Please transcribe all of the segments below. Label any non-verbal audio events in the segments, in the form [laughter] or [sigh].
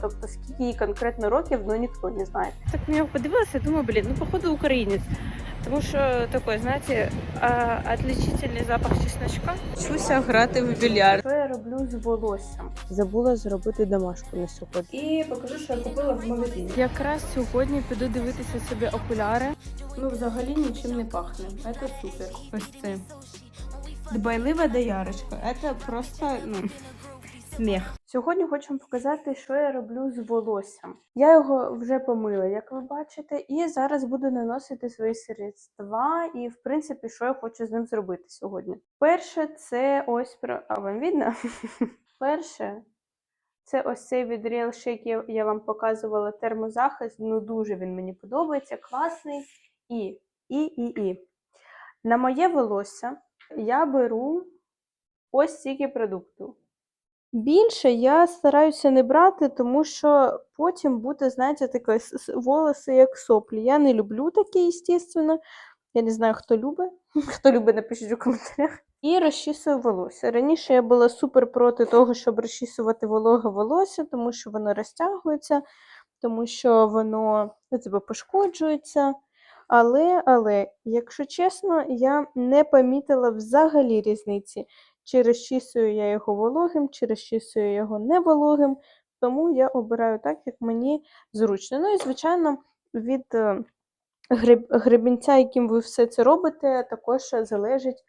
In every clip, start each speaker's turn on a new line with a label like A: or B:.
A: Тобто, скільки їй конкретно років, ну ніхто не знає.
B: Так на нього подивилася, думаю, блін, ну походу українець. Тому що такой, знаєте, отличительний запах чесночка.
C: Вчуся грати в більярд.
A: Що я роблю з волоссям?
C: Забула зробити домашку на сьогодні.
A: І покажу, що я купила в магазині.
B: Якраз сьогодні піду дивитися собі окуляри.
A: Ну, взагалі нічим не пахне. Це супер.
B: Ось це. Дбайлива доярочка. Це просто ну, сміх.
A: Сьогодні хочу вам показати, що я роблю з волоссям. Я його вже помила, як ви бачите, і зараз буду наносити свої средства. І, в принципі, що я хочу з ним зробити сьогодні. Перше, це ось про. А вам видно? [laughs] Перше, це ось цей від Real Shake, я- вам показувала термозахист. Ну, дуже він мені подобається, класний. І, і, і, і. На моє волосся я беру ось стільки продукту. Більше я стараюся не брати, тому що потім буде, знаєте, таке волоси як соплі. Я не люблю таке, звісно. Я не знаю, хто любить. [laughs] Хто любить, напишіть у коментарях. І розчісую волосся. Раніше я була супер проти того, щоб розчісувати вологе волосся, тому що воно розтягується, тому що воно ну, тебе пошкоджується. Але, але, якщо чесно, я не помітила взагалі різниці чи розчісую я його вологим, чи розчісую його невологим. Тому я обираю так, як мені зручно. Ну і, звичайно, від е, гребінця, яким ви все це робите, також залежить,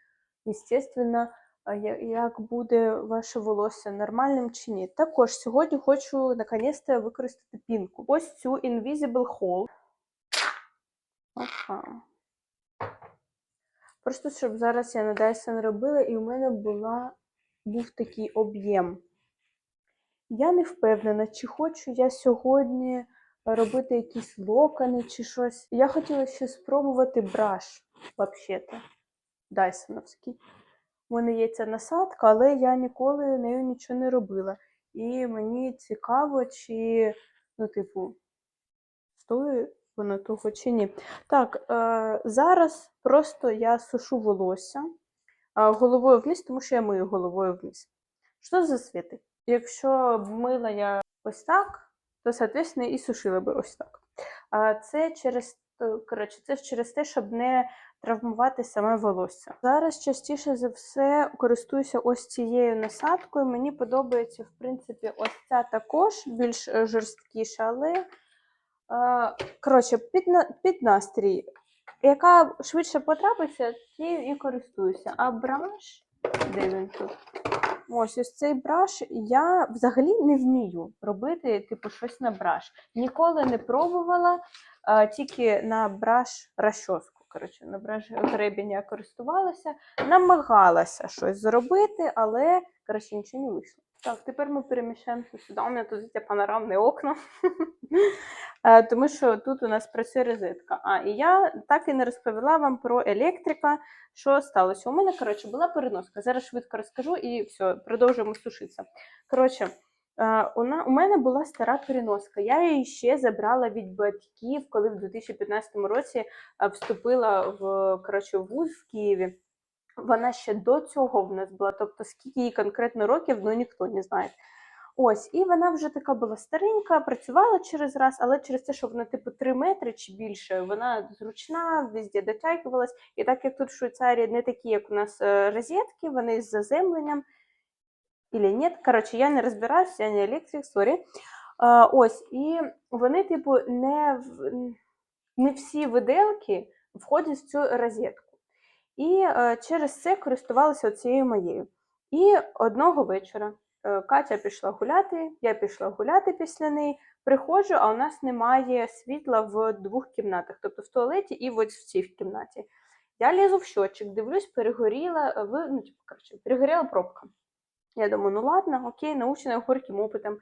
A: звісно, як буде ваше волосся нормальним чи ні. Також сьогодні хочу наконець-то використати пінку. Ось цю Invisible Hole. Ага. Просто щоб зараз я на Dyson робила, і у мене була, був такий об'єм. Я не впевнена, чи хочу я сьогодні робити якісь локони чи щось. Я хотіла ще спробувати браш, взагалі-то, Дайсоновський. У мене є ця насадка, але я ніколи нею нічого не робила. І мені цікаво, чи, ну, типу, стоїть воно чи ні. Так, е, зараз просто я сушу волосся е, головою вниз, тому що я мию головою вниз. Що за світи? Якщо б мила я ось так, то, соответственно, і сушила би ось так. Це через, коротше, це через те, щоб не травмувати саме волосся. Зараз частіше за все користуюся ось цією насадкою. Мені подобається, в принципі, ось ця також більш е, жорсткіша, але е, коротше, під, під настрій. Яка швидше потрапиться, тією і користуюся. А браш, де він тут? Ось ось цей браш я взагалі не вмію робити, типу, щось на браш. Ніколи не пробувала, а, тільки на браш розчоску. Коротше, на браш гребінь я користувалася, намагалася щось зробити, але коротше, нічого не вийшло. Так, тепер ми переміщаємося сюди. У мене тут є панорамне окно. [laughs] Е, Тому що тут у нас працює розетка. А, і я так і не розповіла вам про електрика, що сталося. У мене, коротше, була переноска. Зараз швидко розкажу і все, продовжуємо сушитися. Коротше, е, у, мене була стара переноска. Я її ще забрала від батьків, коли в 2015 році е, вступила в коротше, в вуз в Києві. Вона ще до цього в нас була, тобто скільки їй конкретно років, ну ніхто не знає. Ось, і вона вже така була старенька, працювала через раз, але через те, що вона типу 3 метри чи більше, вона зручна, везде дотягувалась. І так як тут в Швейцарії не такі, як у нас е, розетки, вони з заземленням. Или ні. Коротше, я не розбираюся, я не електрик, сорі. Ось, і вони, типу, не, не всі виделки входять в цю розетку. І е, через це користувалася цією моєю. І одного вечора е, Катя пішла гуляти, я пішла гуляти після неї. Приходжу, а у нас немає світла в двох кімнатах, тобто в туалеті і от в цій кімнаті. Я лізу в щотчик, дивлюсь, перегоріла е, в ну, типу, коротше, перегоріла пробка. Я думаю, ну ладно, окей, научена горьким опитом.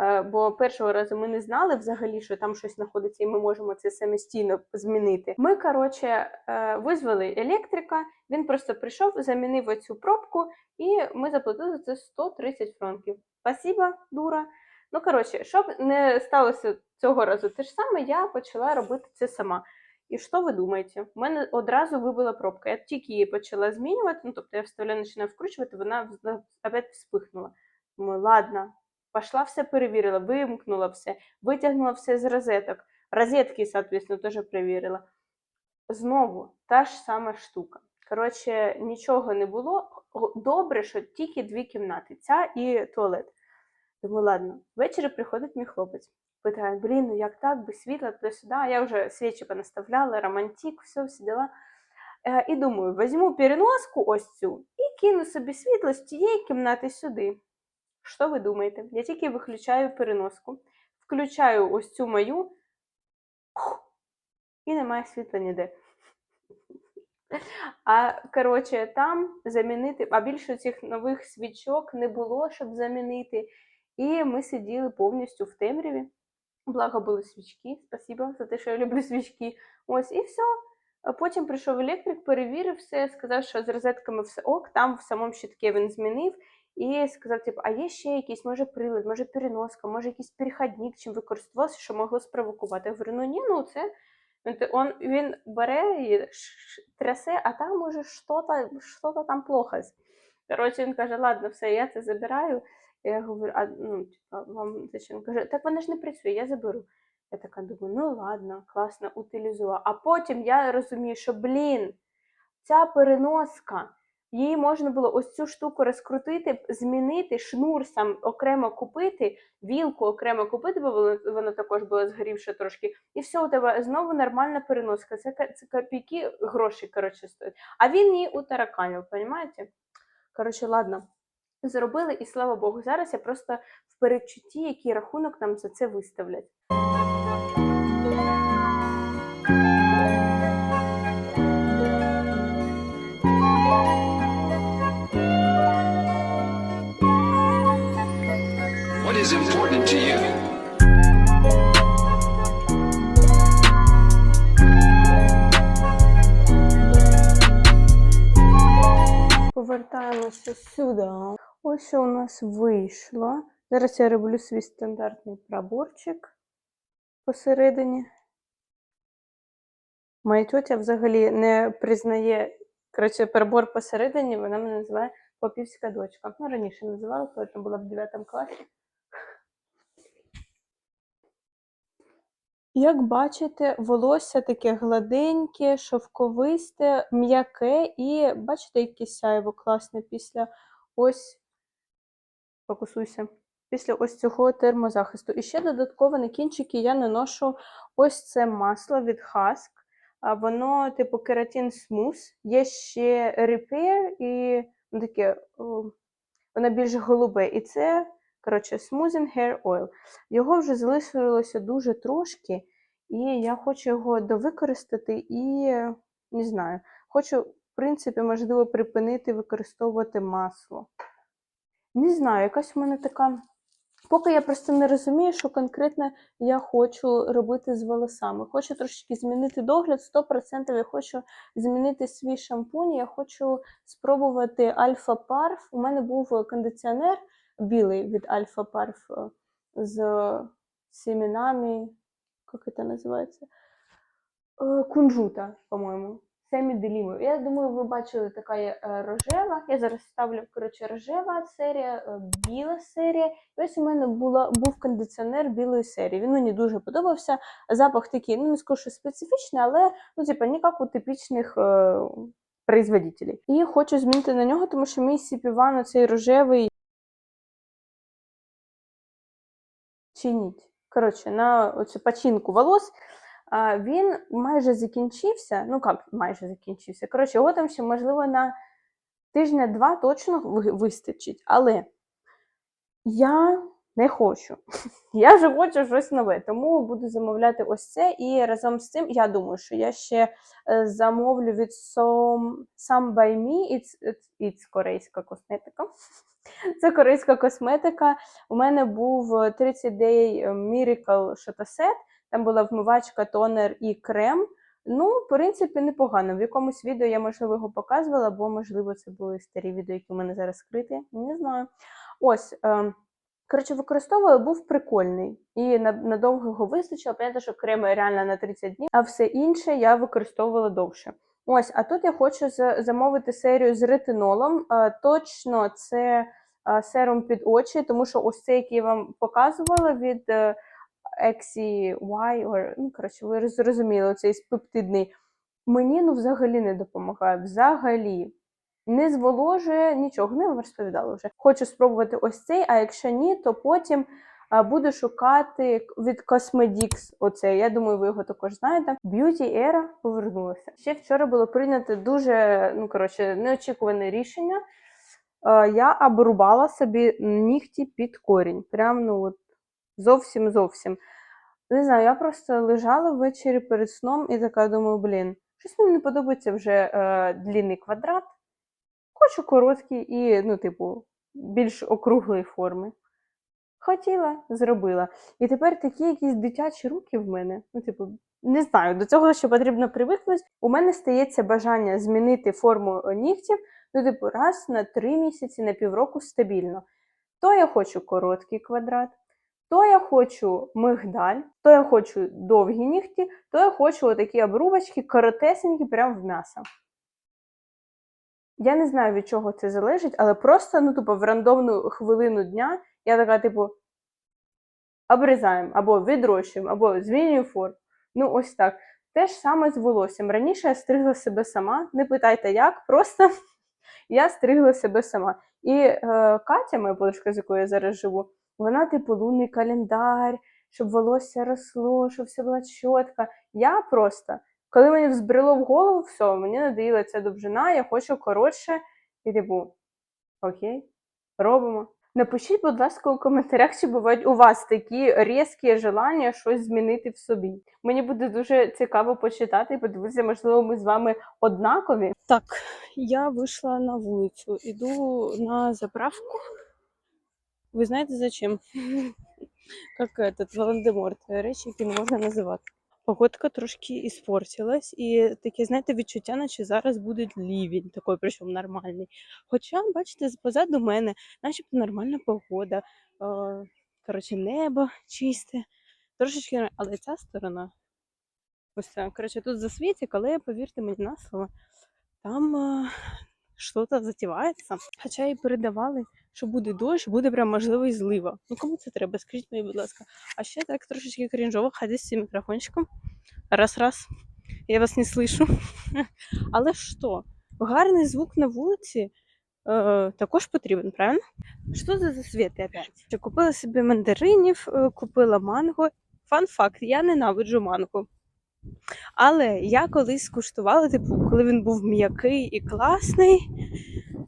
A: Е, Бо першого разу ми не знали взагалі, що там щось знаходиться, і ми можемо це самостійно змінити. Ми, коротше, е, визвали електрика, він просто прийшов, замінив оцю пробку, і ми заплатили за це 130 франків. Спасибо, дура. Ну, коротше, щоб не сталося цього разу те ж саме, я почала робити це сама. І що ви думаєте? У мене одразу вибила пробка. Я тільки її почала змінювати, ну тобто я вставляю, починаю вкручувати, вона опять вспихнула. Думаю, ладно, Пішла все перевірила, вимкнула все, витягнула все з розеток. Розетки, соответственно, теж перевірила. Знову та ж сама штука. Коротше, нічого не було. Добре, що тільки дві кімнати, ця і туалет. Думаю, ладно, ввечері приходить мій хлопець. Питає, блін, ну як так, без світла, туди-сюди. Я вже свічі понаставляла, романтик, все, всі дела. Е, І думаю, візьму переноску ось цю і кину собі світло з тієї кімнати сюди. Що ви думаєте? Я тільки виключаю переноску, включаю ось цю мою, і немає світла ніде. А коротше, там замінити, а більше цих нових свічок не було, щоб замінити. І ми сиділи повністю в темряві. Благо були свічки. Спасибо за те, що я люблю свічки. Ось і все. Потім прийшов електрик, перевірив все, сказав, що з розетками все ок, там в самому щитке він змінив. І сказав, типу, а є ще якийсь, може, прилад, може переноска, може якийсь перехідник, чим використовувався, що могло спровокувати. Я говорю, ну ні, ну це он, він бере і трясе, а там може що-то там плохо. Коротше, він каже, ладно, все, я це забираю. Я говорю, а ну, вам зачем? Каже, так вона ж не працює, я заберу. Я така думаю, ну ладно, класно, утилізувала. А потім я розумію, що, блін, ця переноска, її можна було ось цю штуку розкрутити, змінити, шнур сам окремо купити, вілку окремо купити, бо воно, воно також було згорівше трошки. І все, у тебе знову нормальна переноска. Це, це копійки гроші, коротше, стоять. А він її утараканив, розумієте? Коротше, ладно. Зробили, і слава Богу, зараз я просто в передчутті, який рахунок нам за це виставлять.
D: To you?
A: Повертаємося сюди. Ось що у нас вийшло. Зараз я роблю свій стандартний приборчик посередині. Моя тьотя взагалі не признає коротше, прибор посередині, вона мене називає попівська дочка. Ну, раніше називала, коли я була в 9 класі. Як бачите, волосся таке гладеньке, шовковисте, м'яке і бачите, яке сяйво класне після ось фокусуйся. Після ось цього термозахисту. І ще додатково на кінчики я наношу ось це масло від Husk. Воно, типу, кератин смус. Є ще Repair і ну, таке, воно більш голубе. І це, коротше, Smoothing Hair Oil. Його вже залишилося дуже трошки, і я хочу його довикористати і не знаю, хочу, в принципі, можливо, припинити використовувати масло. Не знаю, якась у мене така. Поки я просто не розумію, що конкретно я хочу робити з волосами. Хочу трошки змінити догляд, 100% я хочу змінити свій шампунь. Я хочу спробувати Альфа Парф. У мене був кондиціонер білий від Альфа Парф з семенами, як це називається? Е, Кунжута, по-моєму. Семі делімою. Я думаю, ви бачили така є е, рожева. Я зараз ставлю коротше, рожева серія, біла серія. І ось у мене була, був кондиціонер білої серії. Він мені дуже подобався. Запах такий, ну не скажу, що специфічний, але ну, типа, не як у типічних е, производителей. І хочу змінити на нього, тому що мій сіпіван цей рожевий чиніть. Коротше, на оцю починку волос. Він майже закінчився. Ну як майже закінчився. Коротше, його там ще, можливо, на тижня-два точно вистачить. Але я не хочу. [laughs] Я вже хочу щось нове, тому буду замовляти ось це. І разом з цим я думаю, що я ще е, замовлю від Some, Some by Me. It's, it's, it's корейська косметика. [laughs] Це корейська косметика. У мене був е, 30 Day Miracle Shotosет. Там була вмивачка, тонер і крем. Ну, в принципі, непогано. В якомусь відео я, можливо, його показувала, або, можливо, це були старі відео, які у мене зараз скриті. Не знаю. Ось. Е, коротше, використовувала, був прикольний. І надовго його вистачило. Понятно, що крем реально на 30 днів, а все інше я використовувала довше. Ось, а тут я хочу замовити серію з ретинолом. Е, точно це серум під очі, тому що ось цей, який я вам показувала від е, XY, or, ну, коротше, ви зрозуміли, цей пептидний, мені ну взагалі не допомагає. Взагалі. Не зволожує нічого, не вам розповідала вже. Хочу спробувати ось цей, а якщо ні, то потім буду шукати від Cosmedix. Оцей. Я думаю, ви його також знаєте. Beauty Era повернулася. Ще вчора було прийнято дуже ну коротше неочікуване рішення. Е, Я обрубала собі нігті під корінь. Прям ну от зовсім зовсім. Не знаю, я просто лежала ввечері перед сном і така думаю, блін, щось мені не подобається вже е, длінний квадрат. Хочу короткий і, ну, типу, більш округлої форми. Хотіла, зробила. І тепер такі якісь дитячі руки в мене. Ну, типу, не знаю, до цього ще потрібно привикнути. У мене стається бажання змінити форму нігтів, ну, типу, раз на три місяці, на півроку стабільно. То я хочу короткий квадрат, то я хочу мигдаль, то я хочу довгі нігті, то я хочу отакі обрубочки, коротесенькі, прямо в м'ясо. Я не знаю, від чого це залежить, але просто, ну, типу, в рандомну хвилину дня я така, типу, обрізаємо, або відрощуємо, або змінюємо форму. Ну, ось так. Те ж саме з волоссям. Раніше я стригла себе сама, не питайте як, просто я стригла себе сама. І е, Катя, моя подружка, з якою я зараз живу, вона, типу, лунний календар, щоб волосся росло, щоб все було чітка. Я просто, коли мені взбрело в голову, все, мені надоїла ця довжина, я хочу коротше, і типу, окей, робимо. Напишіть, будь ласка, у коментарях, чи бувають у вас такі різкі желання щось змінити в собі. Мені буде дуже цікаво почитати і подивитися, можливо, ми з вами однакові.
C: Так, я вийшла на вулицю, іду на заправку. Ви знаєте зачем? [laughs] Як этот Волан-де-Морт, речі, які не можна називати. Погодка трошки іспортилась, і таке, знаєте, відчуття, наче зараз буде лівень, такий, причому нормальний. Хоча, бачите, позаду мене, начебто нормальна погода, коротше, небо чисте, трошечки, але ця сторона, ось це, коротше, тут засвітик, але повірте мені на слово, там щось затівається. Хоча і передавали, що буде дощ, буде прям можливо і злива. Ну кому це треба? Скажіть мені, будь ласка. А ще так трошечки крінжово ходити з цим мікрофончиком. Раз-раз. Я вас не слышу. [laughs] Але що? Гарний звук на вулиці е, також потрібен, правильно? Що за світи опять? Купила собі мандаринів, е, купила манго. Фан факт, я ненавиджу манго. Але я колись скуштувала, типу, коли він був м'який і класний,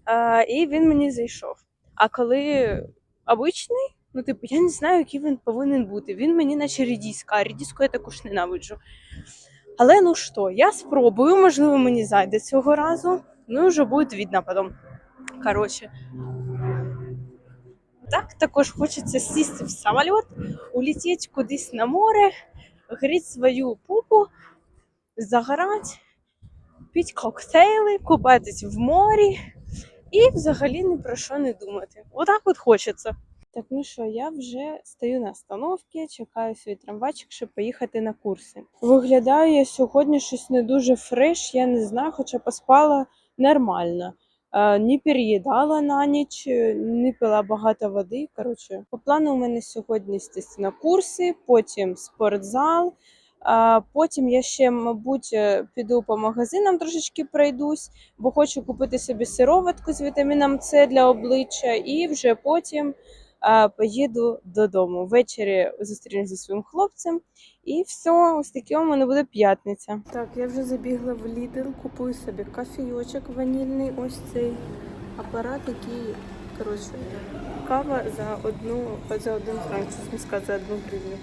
C: е, і він мені зайшов. А коли обичний, ну, типу, я не знаю, який він повинен бути. Він мені наче рідіска, а рідіску я також ненавиджу. Але ну що, я спробую, можливо, мені зайде цього разу. Ну, і вже буде видно потім. Коротше. Так, також хочеться сісти в самоліт, улетіти кудись на море, гріти свою пупу, загорати, пити коктейли, купатись в морі і взагалі ні про що не думати. Отак от хочеться. Так, ну що, я вже стою на остановці, чекаю свій трамвайчик, щоб поїхати на курси. Виглядаю я сьогодні щось не дуже фреш, я не знаю, хоча поспала нормально. Е, Не переїдала на ніч, е, не пила багато води. Коротше, по плану у мене сьогодні звісно, курси, потім спортзал. Потім я ще, мабуть, е, піду по магазинам трошечки пройдусь, бо хочу купити собі сироватку з вітаміном С для обличчя, і вже потім поїду додому. Ввечері зустрінуся зі своїм хлопцем, і все, ось таке у мене буде п'ятниця. Так, я вже забігла в Lidl, купую собі кофійочок ванільний, ось цей апарат, який, коротше, кава за одну за один франк, не за одну гривню.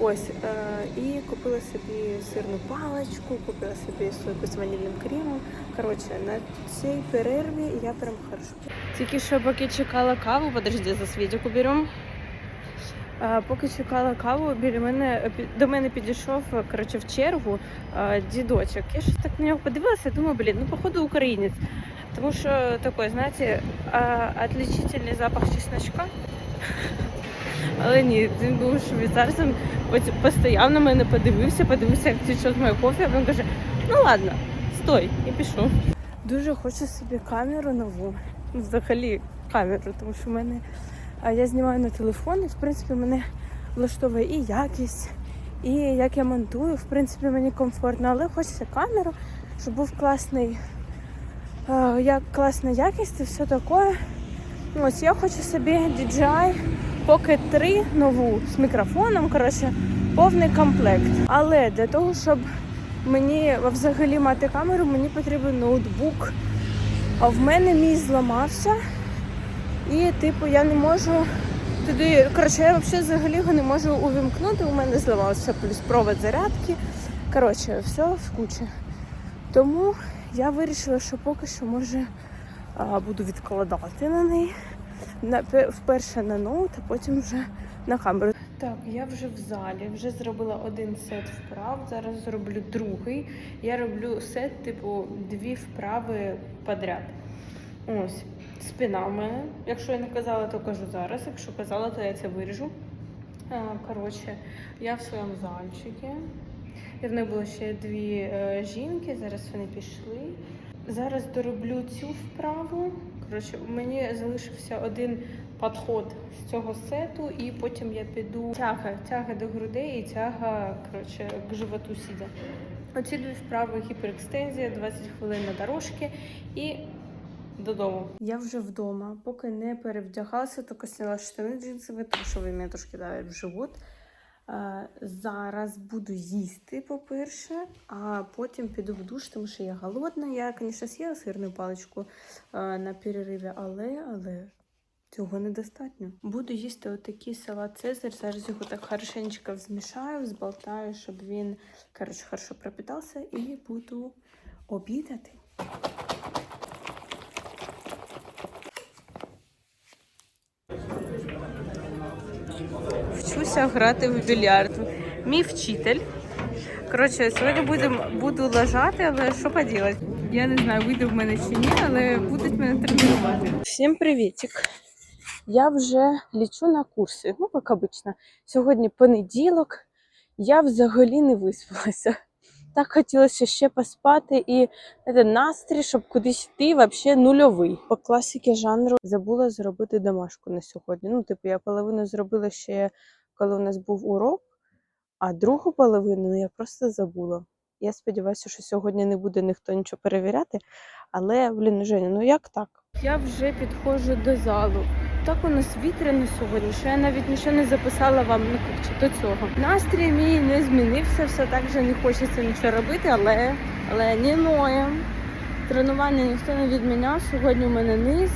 C: Ось е, і купила собі сирну паличку, купила собі сойку з ванільним крімом. Коротше, на цій перерві я прям хорошо. Тільки що поки чекала каву, подожди, за світіку беремо. А, поки чекала каву, біля мене е, до мене підійшов е, коротше, в чергу дідочок. Я щось так на нього подивилася, думаю, блін, ну походу українець. Тому що такий, знаєте, а, отличительний запах чесночка. Але ні, він був швейцарцем, потім постояв на мене, подивився, подивився, як тече моє кофе, а він каже, ну ладно, стой, і пішов. Дуже хочу собі камеру нову. Взагалі,
B: камеру, тому що в мене я знімаю на телефон, і в принципі мене влаштовує і якість, і як я монтую, в принципі, мені комфортно, але хочеться камеру, щоб був класний, як класна якість і все таке. Ось я хочу собі DJI Pocket 3 нову з мікрофоном, коротше, повний комплект. Але для того, щоб мені взагалі мати камеру, мені потрібен ноутбук. А в мене мій зламався. І, типу, я не можу туди. Коротше, я взагалі взагалі його не можу увімкнути. У мене зламався плюс провод зарядки. Коротше, все в кучі. Тому я вирішила, що поки що може буду відкладати на неї. Вперше на ноут, а потім вже на камеру. Так, я вже в залі, вже зробила один сет вправ, зараз зроблю другий. Я роблю сет, типу, дві вправи подряд. Ось, спина в мене. Якщо я не казала, то кажу зараз. Якщо казала, то я це виріжу. Коротше, я в своєму зальчику. І в мене було ще дві е, жінки, зараз вони пішли. Зараз дороблю цю вправу. Коротше, мені залишився один підход з цього сету, і потім я піду тяга, тяга до грудей і тяга коротше, к животу сидя. Оці дві вправи гіперекстензія, 20 хвилин на дорожки і додому. Я вже вдома, поки не перевдягалася, тільки сняла штани джинсові, тому що ви мене трошки давить в живот. Е, Зараз буду їсти, по-перше, а потім піду в душ, тому що я голодна. Я, звісно, з'їла сирну паличку е, на перериві, але, але цього недостатньо. Буду їсти отакий салат Цезарь. Зараз його так хорошенько змішаю, зболтаю, щоб він коротше, хорошо пропитався, і буду обідати. Вчуся грати в більярд. Мій вчитель. Коротше, сьогодні будем, буду лежати, але що поділати? Я не знаю, вийде в мене чи ні, але будуть мене тренувати. Всім привітик. Я вже лічу на курси, ну, як обично. Сьогодні понеділок, я взагалі не виспалася. Так хотілося ще поспати і знаєте, настрій, щоб кудись йти, взагалі нульовий. По класіки жанру забула зробити домашку на сьогодні. Ну, типу, я половину зробила ще, коли у нас був урок, а другу половину ну, я просто забула. Я сподіваюся, що сьогодні не буде ніхто нічого перевіряти. Але, блін, Женя, ну як так? Я вже підходжу до залу. Так у нас вітряно сьогодні, що я навіть нічого не записала вам ну, коротше, до цього. Настрій мій не змінився, все так же не хочеться нічого робити, але, але не ноєм. Тренування ніхто не відміняв. Сьогодні у мене низ.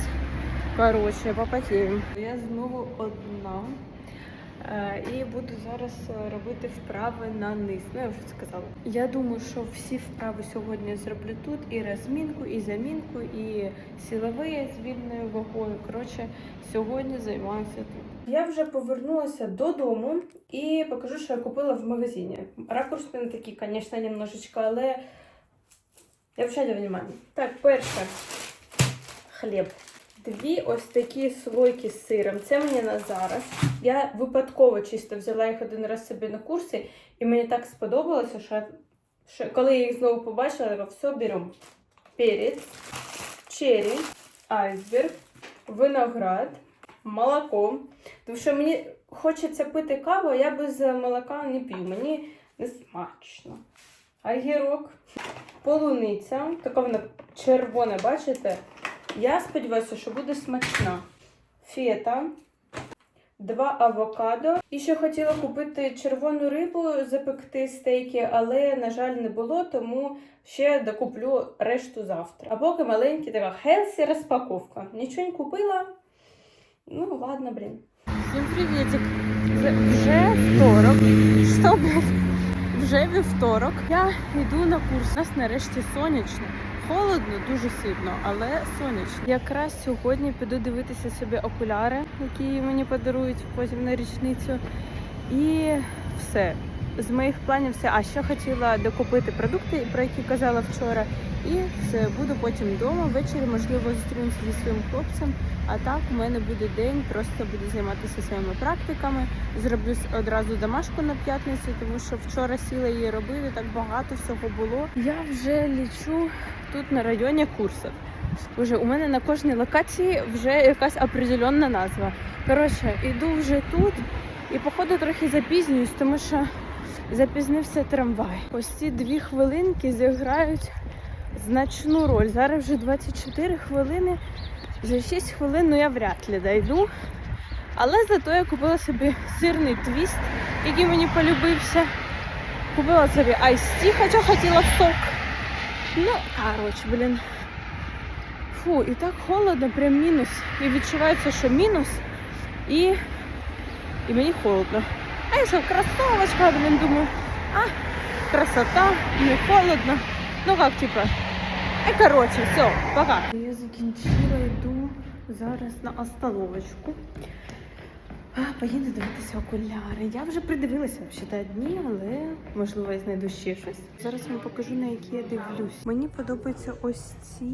B: Коротше, попотіємо. Я знову одна. Е, І буду зараз е, робити вправи на низ. Ну, я вже сказала. Я думаю, що всі вправи сьогодні зроблю тут. І розмінку, і замінку, і силові з вільною вагою. Коротше, сьогодні займаюся тут. Я вже повернулася додому і покажу, що я купила в магазині. Ракурс мене такий, звісно, немножечко, але я вчаю внимание. Так, перше хліб. Дві ось такі слойки з сиром. Це мені на зараз. Я випадково чисто взяла їх один раз собі на курси, і мені так сподобалося, що, що коли я їх знову побачила, я все беремо. Перець, черрі, айсберг, виноград, молоко. Тому що мені хочеться пити каву, а я без молока не п'ю. Мені не смачно. Огірок, полуниця, така вона червона, бачите? Я сподіваюся, що буде смачна. Фета, два авокадо. І ще хотіла купити червону рибу, запекти стейки, але, на жаль, не було, тому ще докуплю решту завтра. А поки маленька така хелсі розпаковка. Нічого не купила. Ну, ладно, блін. Всім привітик. Вже второк. Що, блядь? Вже вівторок. Я йду на курс. У нас нарешті сонячно. Холодно, дуже сильно, але сонячно. Якраз сьогодні піду дивитися собі окуляри, які мені подарують потім на річницю. І все. З моїх планів все. А ще хотіла докупити продукти, про які казала вчора. І все, буду потім вдома. Ввечері, можливо, зустрінуся зі своїм хлопцем. А так у мене буде день, просто буду займатися своїми практиками. Зроблю одразу домашку на п'ятницю, тому що вчора сіла її робити, так багато всього було. Я вже лічу тут на районі курсів. Уже у мене на кожній локації вже якась определенна назва. Коротше, іду вже тут і походу трохи запізнююсь, тому що запізнився трамвай. Ось ці дві хвилинки зіграють значну роль. Зараз вже 24 хвилини. За 6 хвилин ну я вряд ли дойду. Але зато я купила собі сирний твіст, який мені полюбився. Купила собі айсті, хоча хотіла сок. Ну, коротше, блін. Фу, і так холодно, прям мінус. І відчувається, що мінус. І, і мені холодно. А я що, кросовочка, блін, думаю, а, красота, не холодно. Ну як, типа. І коротше, все, пока. Я закінчила, йду зараз на остановочку. Поїду дивитися окуляри. Я вже придивилася взагалі дні, але можливо я знайду ще щось. Зараз вам покажу, на які я дивлюсь. Мені подобаються ось ці.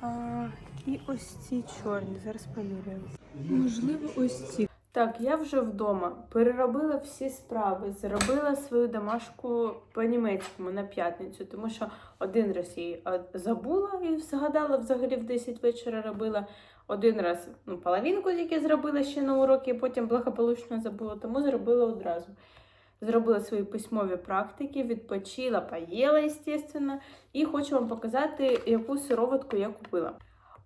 B: А, і ось ці чорні. Зараз поміряю. Можливо, ось ці. Так, я вже вдома. Переробила всі справи, зробила свою домашку по-німецькому на п'ятницю, тому що один раз її забула і згадала взагалі в 10 вечора робила. Один раз ну, половинку тільки зробила ще на уроки, потім благополучно забула, тому зробила одразу. Зробила свої письмові практики, відпочила, поїла, звісно, і хочу вам показати, яку сироватку я купила.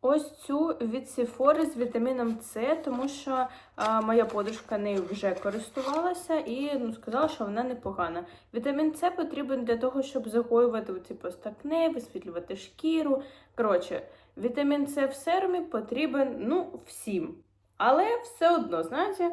B: Ось цю від Sephora з вітаміном С, тому що а, моя подружка нею вже користувалася і ну, сказала, що вона непогана. Вітамін С потрібен для того, щоб загоювати ці постакне, висвітлювати шкіру. Коротше, вітамін С в серумі потрібен ну, всім. Але все одно, знаєте,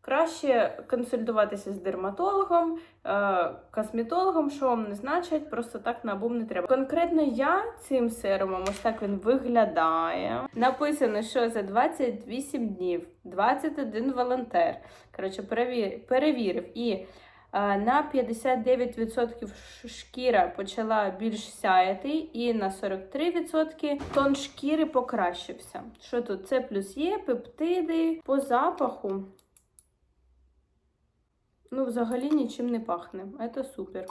B: краще консультуватися з дерматологом, е, косметологом, що вам не значить, просто так на бум не треба. Конкретно я цим серумом, ось так він виглядає. Написано, що за 28 днів 21 волонтер. Коротше, перевір, перевірив. І на 59% шкіра почала більш сяяти, і на 43% тон шкіри покращився. Що тут? Це плюс є, пептиди по запаху. Ну, взагалі нічим не пахне. Це супер.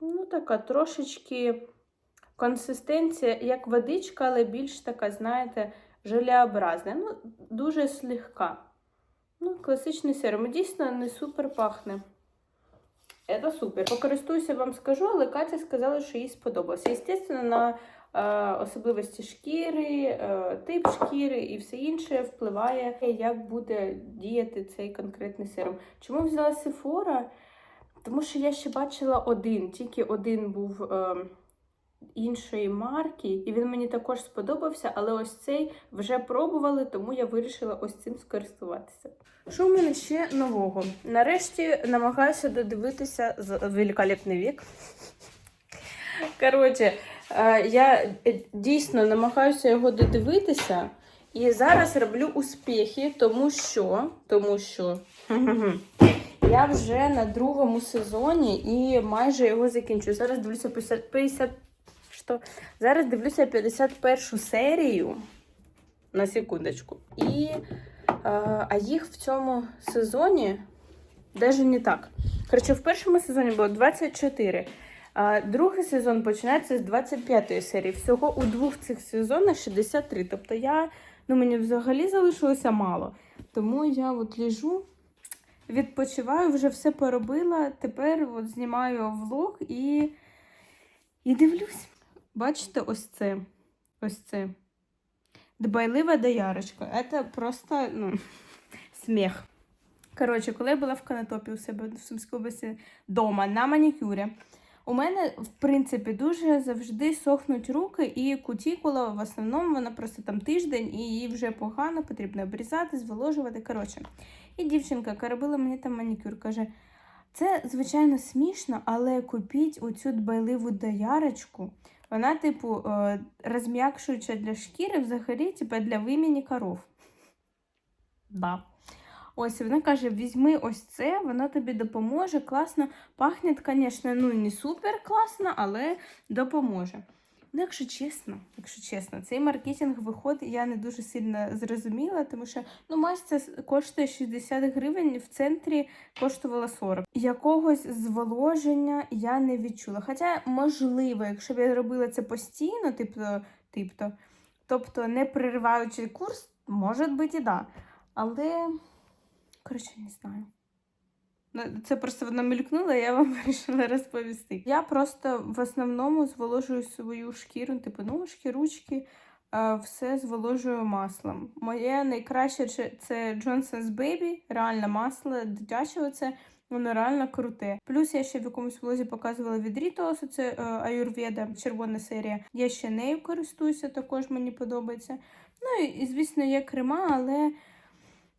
B: Ну, така трошечки консистенція, як водичка, але більш така, знаєте, желеобразна. Ну, дуже слегка. Ну, класичний серум. Дійсно, не супер пахне. Це супер. Покористуюся, вам скажу, але Катя сказала, що їй сподобалося. Звісно, на е, особливості шкіри, е, тип шкіри і все інше впливає, як буде діяти цей конкретний серум. Чому взяла Sephora? Тому що я ще бачила один, тільки один був е, іншої марки, і він мені також сподобався, але ось цей вже пробували, тому я вирішила ось цим скористуватися. Що в мене ще нового? Нарешті намагаюся додивитися з великолепний вік. Коротше, е, я е, дійсно намагаюся його додивитися. І зараз роблю успіхи, тому що, тому що [laughs] я вже на другому сезоні і майже його закінчую. Зараз дивлюся 50, 50 що? Зараз дивлюся 51 серію на секундочку. І, е, а їх в цьому сезоні навіть не так. Коротше, в першому сезоні було 24. А другий сезон починається з 25 серії. Всього у двох цих сезонах 63. Тобто я, ну мені взагалі залишилося мало. Тому я от лежу, відпочиваю, вже все поробила. Тепер от знімаю влог і, і дивлюсь. Бачите, ось це. Ось це. Дбайлива доярочка. Це просто, ну, [laughs] сміх. Коротше, коли я була в Канатопі у себе в Сумській області вдома на манікюрі, у мене, в принципі, дуже завжди сохнуть руки, і кутікула в основному вона просто там тиждень, і її вже погано, потрібно обрізати, зволожувати. Коротше. І дівчинка, яка робила мені там манікюр, каже: це, звичайно, смішно, але купіть оцю дбайливу доярочку. Вона, типу, е, розм'якшуюча для шкіри, взагалі, типу, для виміні коров. Да. Ось, вона каже: візьми ось це, воно тобі допоможе. Класно. Пахне, звісно, ну не супер класно, але допоможе. Ну, якщо чесно, якщо чесно, цей маркетинг виходить, я не дуже сильно зрозуміла, тому що ну масця коштує 60 гривень, в центрі коштувала 40. Якогось зволоження я не відчула. Хоча, можливо, якщо б я робила це постійно, типу, типу, тобто не перериваючи курс, може бути і да. Але, коротше, не знаю. Ну, Це просто воно мелькнуло, я вам [laughs] вирішила розповісти. Я просто в основному зволожую свою шкіру, типу ножки, ручки, е, все зволожую маслом. Моє найкраще це- Johnson's Baby, реальне масло дитячого, це воно реально круте. Плюс я ще в якомусь влозі показувала від Рітоосу, це е, Аюрведа, червона серія. Я ще нею користуюся, також мені подобається. Ну і звісно, є крема, але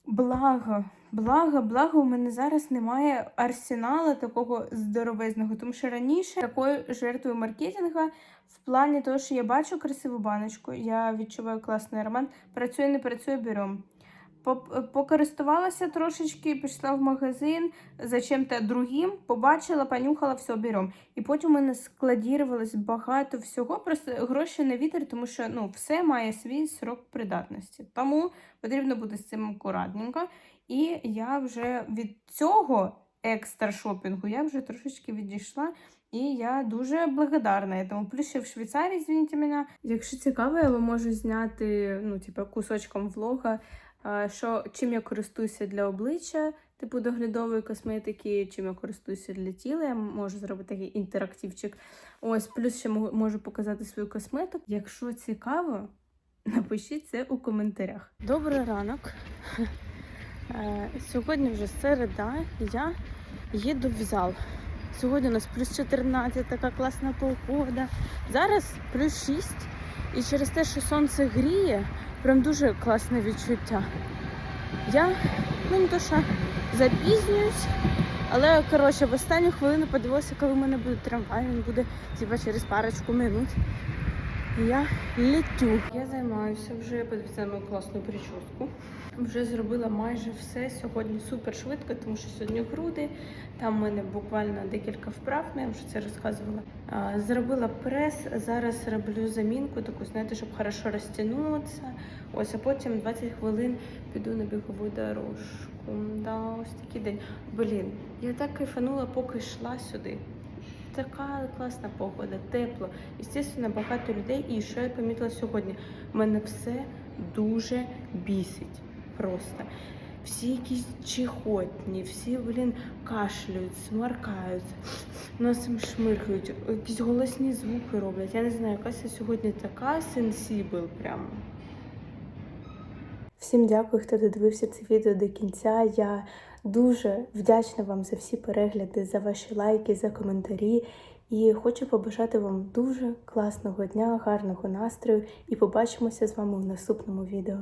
B: благо, благо, благо, у мене зараз немає арсенала такого здоровезного, тому що раніше такою жертвою маркетинга в плані того, що я бачу красиву баночку, я відчуваю класний аромат, працює, не працює, берем. Покористувалася трошечки, пішла в магазин за чим-то другим, побачила, понюхала, все, берем. І потім у мене складірувалось багато всього, просто гроші на вітер, тому що ну, все має свій срок придатності. Тому потрібно бути з цим акуратненько. І я вже від цього екстра шопінгу я вже трошечки відійшла. І я дуже благодарна этому. Плюс ще в Швейцарії, звініть мене. Якщо цікаво, я вам можу зняти ну, типу, кусочком влога, що, чим я користуюся для обличчя, типу доглядової косметики, чим я користуюся для тіла. Я можу зробити такий інтерактивчик. Ось, плюс ще можу показати свою косметику. Якщо цікаво, [laughs] напишіть це у коментарях.
A: Добрий ранок. Е, Сьогодні вже середа. Я їду в зал. Сьогодні у нас плюс 14, така класна погода. Зараз плюс 6. І через те, що сонце гріє, прям дуже класне відчуття. Я ну не то, що запізнююсь, але коротше в останню хвилину подивилася, коли в мене буде трамвай, він буде типа через парочку минут. Я летю.
B: Я займаюся вже подивіться на мою класну прическу. Вже зробила майже все сьогодні супер швидко, тому що сьогодні груди. Там в мене буквально декілька вправ, ну, я вже це розказувала. Зробила прес, зараз роблю замінку, таку, знаєте, щоб хорошо розтягнутися. Ось, а потім 20 хвилин піду на бігову дорожку. Да, ось такий день. Блін, я так кайфанула, поки йшла сюди. Така класна погода, тепло. Звісно, багато людей. І що я помітила сьогодні? Мене все дуже бісить. Просто. Всі якісь чихотні, всі, блін, кашляють, смаркаються, носом шмиркають, якісь голосні звуки роблять. Я не знаю, якась я сьогодні така сенсібл прямо.
A: Всім дякую, хто додивився це відео до кінця. Я дуже вдячна вам за всі перегляди, за ваші лайки, за коментарі. І хочу побажати вам дуже класного дня, гарного настрою і побачимося з вами в наступному відео.